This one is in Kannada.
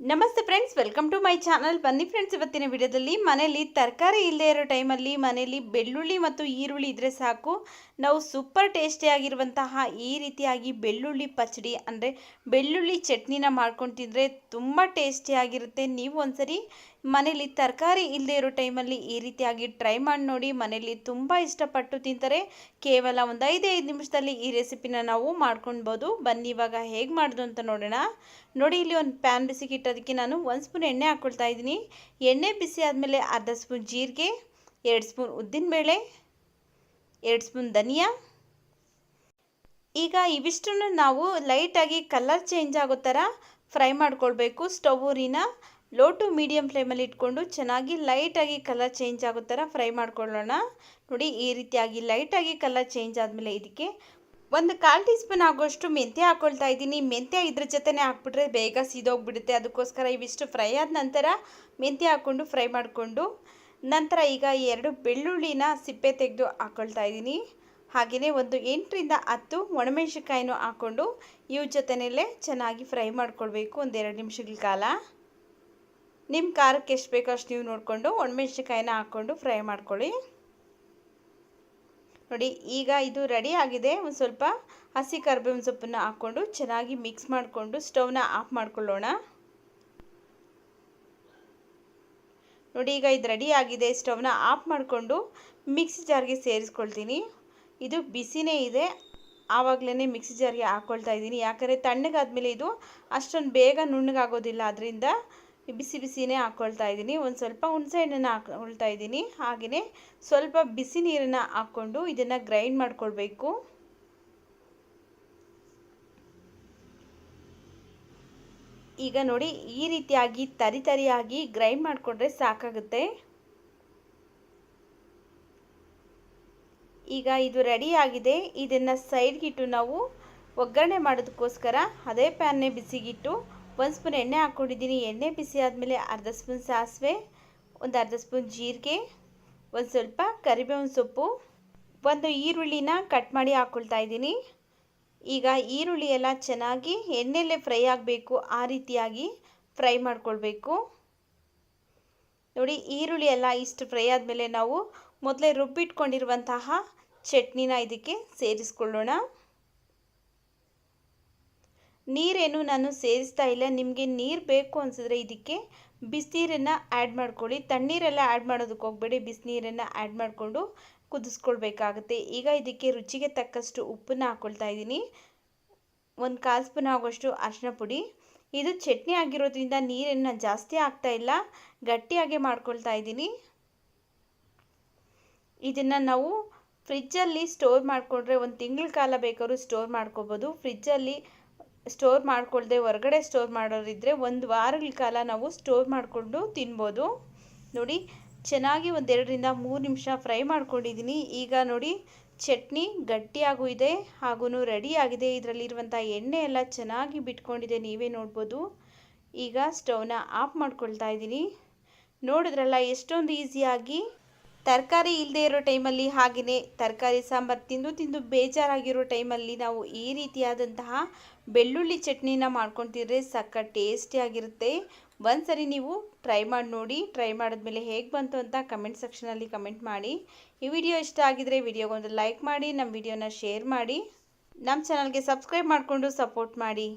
ನಮಸ್ತೆ friends welcome to my channel ಬನ್ನಿ ಫ್ರೆಂಡ್ಸ್ ಇವತ್ತಿನ ವಿಡಿಯೋದಲ್ಲಿ ಮನೆಯಲ್ಲಿ ತರಕಾರಿ ಇಲ್ಲದೇ ಇರೋ ಟೈಮಲ್ಲಿ ಮನೆಯಲ್ಲಿ ಬೆಳ್ಳುಳ್ಳಿ ಮತ್ತು ಈರುಳ್ಳಿ ಇದ್ದರೆ ಸಾಕು. ನಾವು ಸೂಪರ್ ಟೇಸ್ಟಿಯಾಗಿರುವಂತಹ ಈ ರೀತಿಯಾಗಿ ಬೆಳ್ಳುಳ್ಳಿ ಪಚಡಿ, ಅಂದರೆ ಬೆಳ್ಳುಳ್ಳಿ ಚಟ್ನಿನ ಮಾಡ್ಕೊಂಡು ತಿಂದರೆ ತುಂಬ ಟೇಸ್ಟಿಯಾಗಿರುತ್ತೆ ನೀವು ಒಂದ್ಸರಿ ಮನೇಲಿ ತರಕಾರಿ ಇಲ್ಲದೆ ಇರೋ ಟೈಮಲ್ಲಿ ಈ ರೀತಿಯಾಗಿ ಟ್ರೈ ಮಾಡಿ ನೋಡಿ, ಮನೇಲಿ ತುಂಬ ಇಷ್ಟಪಟ್ಟು ತಿಂತಾರೆ. ಕೇವಲ ಒಂದು ಐದೈದು ಐದು ನಿಮಿಷದಲ್ಲಿ ಈ ರೆಸಿಪಿನ ನಾವು ಮಾಡ್ಕೊಳ್ಬೋದು. ಬನ್ನಿ, ಇವಾಗ ಹೇಗೆ ಮಾಡೋದು ಅಂತ ನೋಡೋಣ. ನೋಡಿ, ಇಲ್ಲಿ ಒಂದು ಪ್ಯಾನ್ ಬಿಸಿಗೆ ಇಟ್ಟೋದಕ್ಕೆ ನಾನು ಒಂದು ಸ್ಪೂನ್ ಎಣ್ಣೆ ಹಾಕ್ಕೊಳ್ತಾ ಇದ್ದೀನಿ. ಎಣ್ಣೆ ಬಿಸಿ ಆದಮೇಲೆ ಅರ್ಧ ಸ್ಪೂನ್ ಜೀರಿಗೆ, ಎರಡು ಸ್ಪೂನ್ ಉದ್ದಿನಬೇಳೆ, ಎರಡು ಸ್ಪೂನ್ ಧನಿಯಾ. ಈಗ ಇವಿಷ್ಟನ್ನು ನಾವು ಲೈಟಾಗಿ ಕಲರ್ ಚೇಂಜ್ ಆಗೋ ಥರ ಫ್ರೈ ಮಾಡ್ಕೊಳ್ಬೇಕು. ಸ್ಟವ್ ಊರಿನ ಲೋ ಟು ಮೀಡಿಯಮ್ ಫ್ಲೇಮಲ್ಲಿ ಇಟ್ಕೊಂಡು ಚೆನ್ನಾಗಿ ಲೈಟಾಗಿ ಕಲರ್ ಚೇಂಜ್ ಆಗೋ ಥರ ಫ್ರೈ ಮಾಡ್ಕೊಳ್ಳೋಣ. ನೋಡಿ, ಈ ರೀತಿಯಾಗಿ ಲೈಟಾಗಿ ಕಲರ್ ಚೇಂಜ್ ಆದಮೇಲೆ ಇದಕ್ಕೆ ಒಂದು ಕಾಲು ಟೀ ಸ್ಪೂನ್ ಆಗೋಷ್ಟು ಮೆಂತ್ಯ ಹಾಕ್ಕೊಳ್ತಾ ಇದ್ದೀನಿ. ಮೆಂತ್ಯ ಇದ್ರ ಜೊತೆನೇ ಹಾಕ್ಬಿಟ್ರೆ ಬೇಗ ಸೀದೋಗ್ಬಿಡುತ್ತೆ. ಅದಕ್ಕೋಸ್ಕರ ಇವಿಷ್ಟು ಫ್ರೈ ಆದ ನಂತರ ಮೆಂತ್ಯ ಹಾಕ್ಕೊಂಡು ಫ್ರೈ ಮಾಡಿಕೊಂಡು ನಂತರ ಈಗ ಎರಡು ಬೆಳ್ಳುಳ್ಳಿನ ಸಿಪ್ಪೆ ತೆಗೆದು ಹಾಕ್ಕೊಳ್ತಾ ಇದ್ದೀನಿ. ಹಾಗೆಯೇ ಒಂದು ಎಂಟರಿಂದ ಹತ್ತು ಒಣಮೆಣಸಿನ್ಕಾಯಿನೂ ಹಾಕ್ಕೊಂಡು ಇವ್ರ ಜೊತೆಯಲ್ಲೇ ಚೆನ್ನಾಗಿ ಫ್ರೈ ಮಾಡ್ಕೊಳ್ಬೇಕು ಒಂದೆರಡು ನಿಮಿಷಗಳ ಕಾಲ. ನಿಮ್ಮ ಖಾರಕ್ಕೆ ಎಷ್ಟು ಬೇಕೋ ಅಷ್ಟು ನೀವು ನೋಡಿಕೊಂಡು ಒಣಮೆಣ್ಸಿಕಾಯಿನ ಹಾಕ್ಕೊಂಡು ಫ್ರೈ ಮಾಡ್ಕೊಳ್ಳಿ. ನೋಡಿ, ಈಗ ಇದು ರೆಡಿ ಆಗಿದೆ. ಒಂದು ಸ್ವಲ್ಪ ಹಸಿ ಕರ್ಬೇವಿನ ಸೊಪ್ಪನ್ನು ಹಾಕ್ಕೊಂಡು ಚೆನ್ನಾಗಿ ಮಿಕ್ಸ್ ಮಾಡಿಕೊಂಡು ಸ್ಟವ್ನ ಆಫ್ ಮಾಡ್ಕೊಳ್ಳೋಣ. ನೋಡಿ, ಈಗ ಇದು ರೆಡಿ ಆಗಿದೆ. ಸ್ಟವ್ನ ಆಫ್ ಮಾಡಿಕೊಂಡು ಮಿಕ್ಸಿ ಜಾರ್ಗೆ ಸೇರಿಸ್ಕೊಳ್ತೀನಿ. ಇದು ಬಿಸಿನೇ ಇದೆ. ಆವಾಗಲೇ ಮಿಕ್ಸಿ ಜಾರ್ಗೆ ಹಾಕ್ಕೊಳ್ತಾ ಇದ್ದೀನಿ. ಯಾಕಂದರೆ ತಣ್ಣಗಾದ್ಮೇಲೆ ಇದು ಅಷ್ಟೊಂದು ಬೇಗ ನುಣ್ಣಗಾಗೋದಿಲ್ಲ. ಅದರಿಂದ ಬಿಸಿ ಬಿಸಿನೇ ಹಾಕ್ಕೊಳ್ತಾ ಇದ್ದೀನಿ. ಒಂದು ಸ್ವಲ್ಪ ಹುಣಸೆ ಹಣ್ಣನ್ನು ಹಾಕ್ಕೊಳ್ತಾ ಇದ್ದೀನಿ. ಹಾಗೆಯೇ ಸ್ವಲ್ಪ ಬಿಸಿ ನೀರನ್ನು ಹಾಕ್ಕೊಂಡು ಇದನ್ನು ಗ್ರೈಂಡ್ ಮಾಡ್ಕೊಳ್ಬೇಕು. ಈಗ ನೋಡಿ ಈ ರೀತಿಯಾಗಿ ತರಿ ತರಿಯಾಗಿ ಗ್ರೈಂಡ್ ಮಾಡಿಕೊಂಡ್ರೆ ಸಾಕಾಗುತ್ತೆ. ಈಗ ಇದು ರೆಡಿ ಆಗಿದೆ. ಇದನ್ನು ಸೈಡ್ಗಿಟ್ಟು ನಾವು ಒಗ್ಗರಣೆ ಮಾಡೋದಕ್ಕೋಸ್ಕರ ಅದೇ ಪ್ಯಾನ್ನೇ ಬಿಸಿಗಿಟ್ಟು ಒಂದು ಸ್ಪೂನ್ ಎಣ್ಣೆ ಹಾಕ್ಕೊಂಡಿದ್ದೀನಿ. ಎಣ್ಣೆ ಬಿಸಿ ಆದಮೇಲೆ ಅರ್ಧ ಸ್ಪೂನ್ ಸಾಸಿವೆ, ಒಂದು ಅರ್ಧ ಸ್ಪೂನ್ ಜೀರಿಗೆ, ಒಂದು ಸ್ವಲ್ಪ ಕರಿಬೇವಿನ ಸೊಪ್ಪು. ಒಂದು ಈರುಳ್ಳಿನ ಕಟ್ ಮಾಡಿ ಹಾಕ್ಕೊಳ್ತಾ ಇದ್ದೀನಿ. ಈಗ ಈರುಳ್ಳಿ ಎಲ್ಲ ಚೆನ್ನಾಗಿ ಎಣ್ಣೆಯಲ್ಲೇ ಫ್ರೈ ಆಗಬೇಕು, ಆ ರೀತಿಯಾಗಿ ಫ್ರೈ ಮಾಡ್ಕೊಳ್ಬೇಕು. ನೋಡಿ ಈರುಳ್ಳಿ ಎಲ್ಲ ಇಷ್ಟು ಫ್ರೈ ಆದಮೇಲೆ ನಾವು ಮೊದಲೇ ರುಬ್ಬಿಟ್ಕೊಂಡಿರುವಂತಹ ಚಟ್ನಿನ ಇದಕ್ಕೆ ಸೇರಿಸ್ಕೊಳ್ಳೋಣ. ನೀರೇನು ನಾನು ಸೇರಿಸ್ತಾ ಇಲ್ಲ. ನಿಮಗೆ ನೀರು ಬೇಕು ಅನಿಸಿದ್ರೆ ಇದಕ್ಕೆ ಬಿಸಿನೀರನ್ನು ಆ್ಯಡ್ ಮಾಡ್ಕೊಳ್ಳಿ. ತಣ್ಣೀರೆಲ್ಲ ಆ್ಯಡ್ ಮಾಡೋದಕ್ಕೆ ಹೋಗಬೇಡಿ. ಬಿಸಿನೀರನ್ನು ಆ್ಯಡ್ ಮಾಡಿಕೊಂಡು ಕುದಿಸ್ಕೊಳ್ಬೇಕಾಗುತ್ತೆ. ಈಗ ಇದಕ್ಕೆ ರುಚಿಗೆ ತಕ್ಕಷ್ಟು ಉಪ್ಪನ್ನು ಹಾಕ್ಕೊಳ್ತಾ ಇದ್ದೀನಿ. ಒಂದು ಕಾಲು ಸ್ಪೂನ್ ಆಗೋಷ್ಟು ಅರಿಶಿನ ಪುಡಿ. ಇದು ಚಟ್ನಿ ಆಗಿರೋದ್ರಿಂದ ನೀರನ್ನು ಜಾಸ್ತಿ ಆಗ್ತಾ ಇಲ್ಲ. ಗಟ್ಟಿಯಾಗೆ ಮಾಡ್ಕೊಳ್ತಾ ಇದ್ದೀನಿ. ಇದನ್ನು ನಾವು ಫ್ರಿಜ್ಜಲ್ಲಿ ಸ್ಟೋರ್ ಮಾಡಿಕೊಂಡ್ರೆ ಒಂದು ತಿಂಗಳ ಕಾಲ ಬೇಕಾದ್ರೂ ಸ್ಟೋರ್ ಮಾಡ್ಕೋಬೋದು. ಫ್ರಿಜ್ಜಲ್ಲಿ ಸ್ಟೋರ್ ಮಾಡ್ಕೊಳ್ಳದೆ ಹೊರಗಡೆ ಸ್ಟೋರ್ ಮಾಡೋರಿದ್ರೆ ಒಂದು ವಾರಗಳ ಕಾಲ ನಾವು ಸ್ಟೋರ್ ಮಾಡಿಕೊಂಡು ತಿನ್ಬೋದು. ನೋಡಿ, ಚೆನ್ನಾಗಿ ಒಂದೆರಡರಿಂದ ಮೂರು ನಿಮಿಷ ಫ್ರೈ ಮಾಡ್ಕೊಂಡಿದ್ದೀನಿ ಈಗ ನೋಡಿ, ಚಟ್ನಿ ಗಟ್ಟಿಯಾಗೂ ಇದೆ ಹಾಗೂ ರೆಡಿ ಆಗಿದೆ. ಇದರಲ್ಲಿರುವಂಥ ಎಣ್ಣೆ ಎಲ್ಲ ಚೆನ್ನಾಗಿ ಬಿಟ್ಕೊಂಡಿದೆ, ನೀವೇ ನೋಡ್ಬೋದು. ಈಗ ಸ್ಟವ್ನ ಆಫ್ ಮಾಡ್ಕೊಳ್ತಾ ಇದ್ದೀನಿ ನೋಡಿದ್ರಲ್ಲ, ಎಷ್ಟೊಂದು ಈಸಿಯಾಗಿ ತರಕಾರಿ ಇಲ್ಲದೆ ಇರೋ ಟೈಮಲ್ಲಿ ಹಾಗೆಯೇ ತರಕಾರಿ ಸಾಂಬಾರು ತಿಂದು ತಿಂದು ಬೇಜಾರಾಗಿರೋ ಟೈಮಲ್ಲಿ ನಾವು ಈ ರೀತಿಯಾದಂತಹ ಬೆಳ್ಳುಳ್ಳಿ ಚಟ್ನಿನ ಮಾಡ್ಕೊತಿದ್ರೆ ಸಕ್ಕ ಟೇಸ್ಟಿಯಾಗಿರುತ್ತೆ ಒಂದ್ಸರಿ ನೀವು ಟ್ರೈ ಮಾಡಿ ನೋಡಿ, ಟ್ರೈ ಮಾಡಿದ್ಮೇಲೆ ಹೇಗೆ ಬಂತು ಅಂತ ಕಮೆಂಟ್ ಸೆಕ್ಷನಲ್ಲಿ ಕಮೆಂಟ್ ಮಾಡಿ. ಈ ವಿಡಿಯೋ ಇಷ್ಟ ಆಗಿದ್ರೆ ವಿಡಿಯೋಗೊಂದು ಲೈಕ್ ಮಾಡಿ, ನಮ್ಮ ವಿಡಿಯೋನ ಶೇರ್ ಮಾಡಿ. ನಮ್ಮ ಚಾನಲ್ಗೆ ಸಬ್ಸ್ಕ್ರೈಬ್ ಮಾಡಿಕೊಂಡು ಸಪೋರ್ಟ್ ಮಾಡಿ.